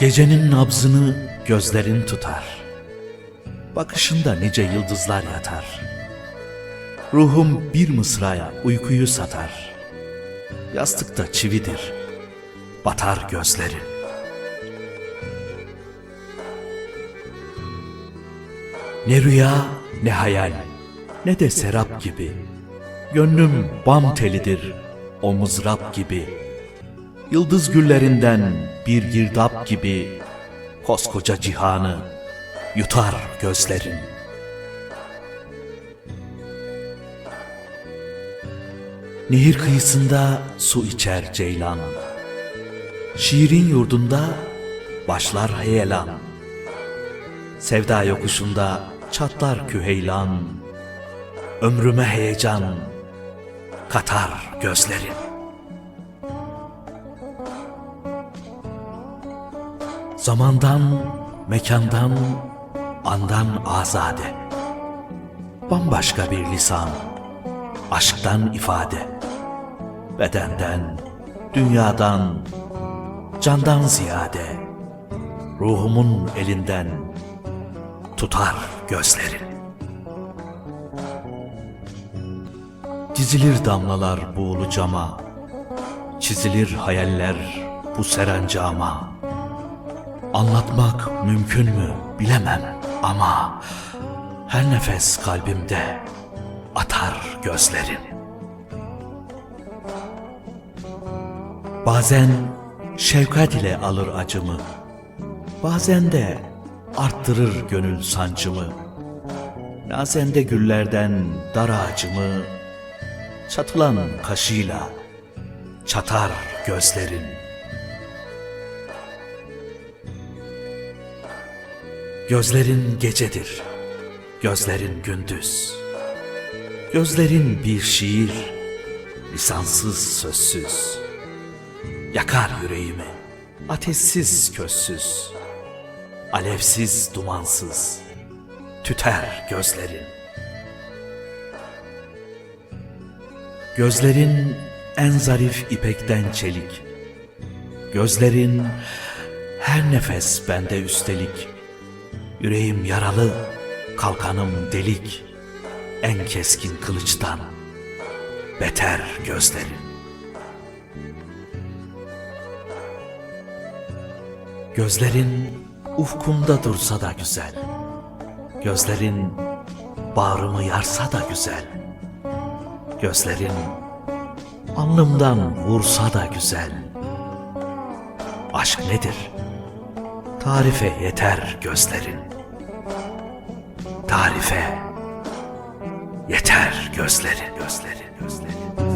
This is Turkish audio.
Gecenin nabzını gözlerin tutar. Bakışında nice yıldızlar yatar. Ruhum bir mısraya uykuyu satar. Yastıkta çividir, batar gözlerin. Ne rüya ne hayal ne de serap gibi. Gönlüm bam telidir o mızrap gibi. Yıldız güllerinden bir girdap gibi koskoca cihanı yutar gözlerin. Nehir kıyısında su içer ceylan. Şiirin yurdunda başlar heyelan. Sevda yokuşunda çatlar küheylan. Ömrüme heyecan katar gözlerin. Zamandan, mekandan, andan azade. Bambaşka bir lisan, aşktan ifade. Bedenden, dünyadan, candan ziyade. Ruhumun elinden tutar gözlerin. Dizilir damlalar buğulu cama, çizilir hayaller bu serencama. Anlatmak mümkün mü bilemem ama her nefes kalbimde atar gözlerin. Bazen şefkat ile alır acımı, bazen de arttırır gönül sancımı. Nazende güllerden dar ağacımı, çatılan kaşıyla çatar gözlerin. Gözlerin gecedir, gözlerin gündüz. Gözlerin bir şiir, lisansız sözsüz. Yakar yüreğimi, ateşsiz közsüz. Alevsiz dumansız, tüter gözlerin. Gözlerin en zarif ipekten çelik. Gözlerin her nefes bende üstelik. Yüreğim yaralı, kalkanım delik. En keskin kılıçtan beter gözlerin. Gözlerin ufkumda dursa da güzel. Gözlerin bağrımı yarsa da güzel. Gözlerin alnımdan vursa da güzel. Aşk nedir? Tarife yeter gözlerin. Tarife yeter gözlerin, gözlerin, gözlerin.